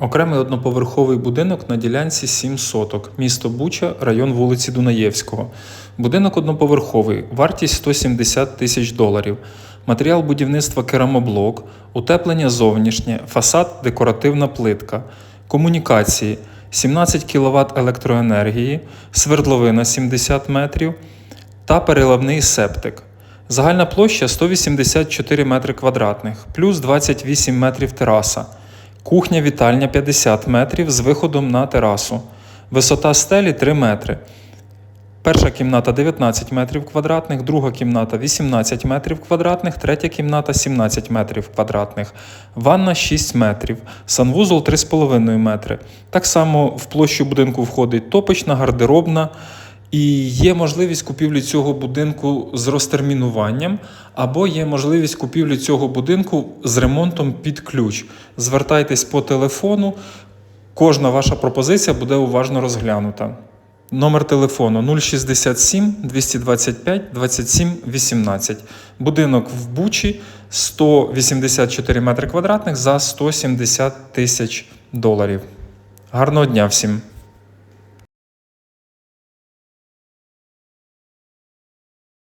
Окремий одноповерховий будинок на ділянці 7 соток, місто Буча, район вулиці Дунаєвського. Будинок одноповерховий, вартість 170 тисяч доларів. Матеріал будівництва керамоблок, утеплення зовнішнє, фасад декоративна плитка, комунікації 17 кВт електроенергії, свердловина 70 метрів та переливний септик. Загальна площа 184 метри квадратних, плюс 28 метрів тераса. Кухня вітальня 50 метрів з виходом на терасу. Висота стелі 3 метри. Перша кімната 19 метрів квадратних, друга кімната 18 метрів квадратних, третя кімната 17 метрів квадратних, ванна 6 метрів, санвузол 3,5 метри. Так само в площу будинку входить топочна, гардеробна. І є можливість купівлі цього будинку з розтермінуванням, або є можливість купівлі цього будинку з ремонтом під ключ. Звертайтесь по телефону, кожна ваша пропозиція буде уважно розглянута. Номер телефону 067 225 27 18. Будинок в Бучі 184 метри квадратних за 170 тисяч доларів. Гарного дня всім!